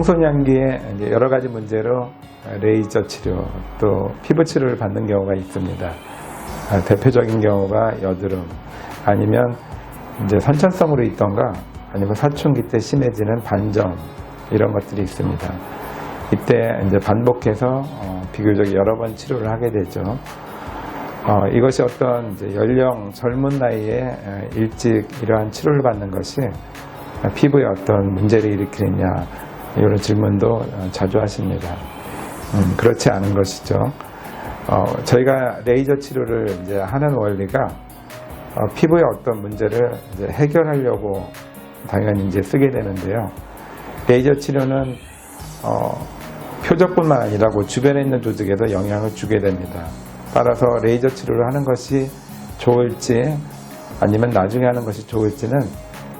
청소년기에 여러 가지 문제로 레이저 치료 또 피부 치료를 받는 경우가 있습니다. 아, 대표적인 경우가 여드름 아니면 이제 선천성으로 있던가 아니면 사춘기 때 심해지는 반점 이런 것들이 있습니다. 이때 이제 반복해서 어, 비교적 여러 번 치료를 하게 되죠. 어, 이것이 어떤 연령 젊은 나이에 에, 일찍 이러한 치료를 받는 것이 피부에 어떤 문제를 일으키느냐 이런 질문도 어, 자주 하십니다. 음, 그렇지 않은 것이죠. 어, 저희가 레이저 치료를 이제 하는 원리가 어, 피부의 어떤 문제를 이제 해결하려고 당연히 이제 쓰게 되는데요. 레이저 치료는 어, 표적뿐만 아니라 그 주변에 있는 조직에도 영향을 주게 됩니다. 따라서 레이저 치료를 하는 것이 좋을지 아니면 나중에 하는 것이 좋을지는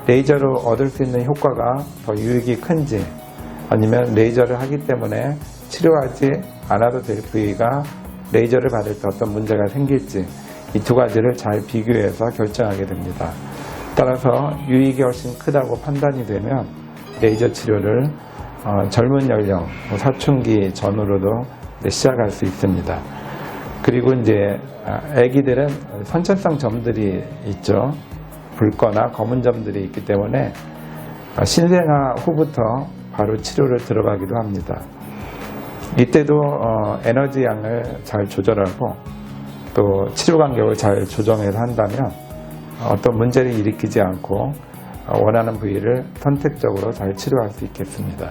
레이저로 얻을 수 있는 효과가 더 유익이 큰지 아니면 레이저를 하기 때문에 치료하지 않아도 될 부위가 레이저를 받을 때 어떤 문제가 생길지 이 두 가지를 잘 비교해서 결정하게 됩니다. 따라서 유익이 훨씬 크다고 판단이 되면 레이저 치료를 어, 젊은 연령, 뭐 사춘기 전후로도 시작할 수 있습니다. 그리고 이제 아, 아기들은 선천성 점들이 있죠. 붉거나 검은 점들이 있기 때문에 아, 신생아 후부터 바로 치료를 들어가기도 합니다. 이때도 어, 에너지 양을 잘 조절하고 또 치료 간격을 잘 조정해서 한다면 어떤 문제를 일으키지 않고 어, 원하는 부위를 선택적으로 잘 치료할 수 있겠습니다.